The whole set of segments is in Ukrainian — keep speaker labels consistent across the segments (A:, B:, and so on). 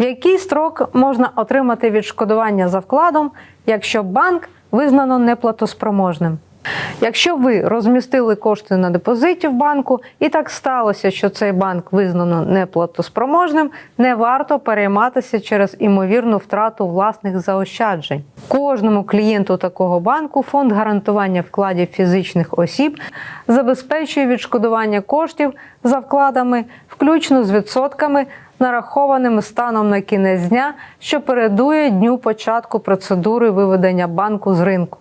A: В який строк можна отримати відшкодування за вкладом, якщо банк визнано неплатоспроможним? Якщо ви розмістили кошти на депозиті в банку і так сталося, що цей банк визнано неплатоспроможним, не варто перейматися через імовірну втрату власних заощаджень. Кожному клієнту такого банку фонд гарантування вкладів фізичних осіб забезпечує відшкодування коштів за вкладами, включно з відсотками, нарахованими станом на кінець дня, що передує дню початку процедури виведення банку з ринку.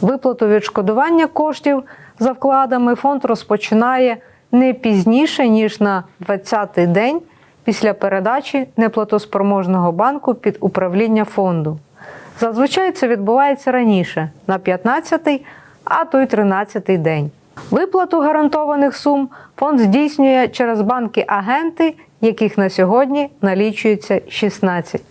A: Виплату відшкодування коштів за вкладами фонд розпочинає не пізніше, ніж на 20-й день після передачі неплатоспроможного банку під управління фонду. Зазвичай це відбувається раніше, на 15-й, а то й 13-й день. Виплату гарантованих сум фонд здійснює через банки-агенти, яких на сьогодні налічується 16.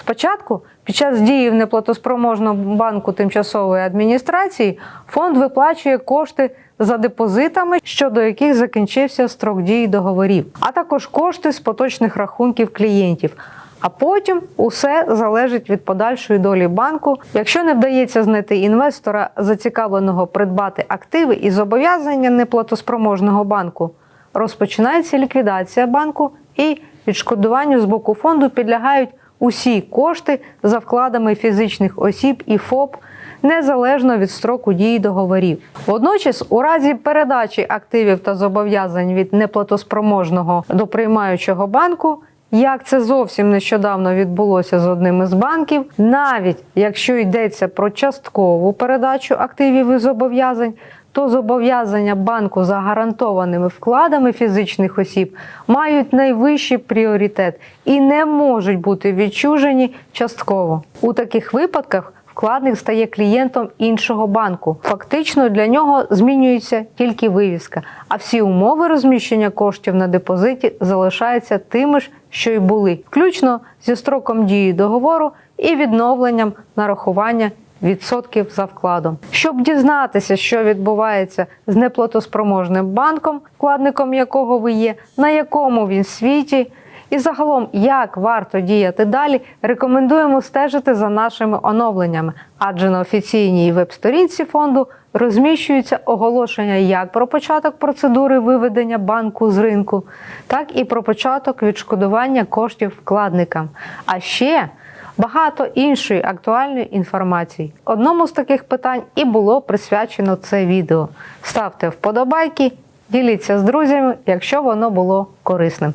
A: Спочатку, під час дії в неплатоспроможному банку тимчасової адміністрації, фонд виплачує кошти за депозитами, щодо яких закінчився строк дії договорів, а також кошти з поточних рахунків клієнтів. А потім усе залежить від подальшої долі банку. Якщо не вдається знайти інвестора, зацікавленого придбати активи і зобов'язання неплатоспроможного банку, розпочинається ліквідація банку і відшкодуванню з боку фонду підлягають усі кошти за вкладами фізичних осіб і ФОП незалежно від строку дії договорів. Водночас, у разі передачі активів та зобов'язань від неплатоспроможного до приймаючого банку. Як це зовсім нещодавно відбулося з одним із банків, навіть якщо йдеться про часткову передачу активів і зобов'язань, то зобов'язання банку за гарантованими вкладами фізичних осіб мають найвищий пріоритет і не можуть бути відчужені частково. У таких випадках вкладник стає клієнтом іншого банку. Фактично для нього змінюється тільки вивіска, а всі умови розміщення коштів на депозиті залишаються тими ж, що й були, включно зі строком дії договору і відновленням нарахування відсотків за вкладом. Щоб дізнатися, що відбувається з неплатоспроможним банком, вкладником якого ви є, на якому він світі. І загалом, як варто діяти далі, рекомендуємо стежити за нашими оновленнями, адже на офіційній веб-сторінці фонду розміщуються оголошення як про початок процедури виведення банку з ринку, так і про початок відшкодування коштів вкладникам. А ще багато іншої актуальної інформації. Одному з таких питань і було присвячено це відео. Ставте вподобайки, діліться з друзями, якщо воно було корисним.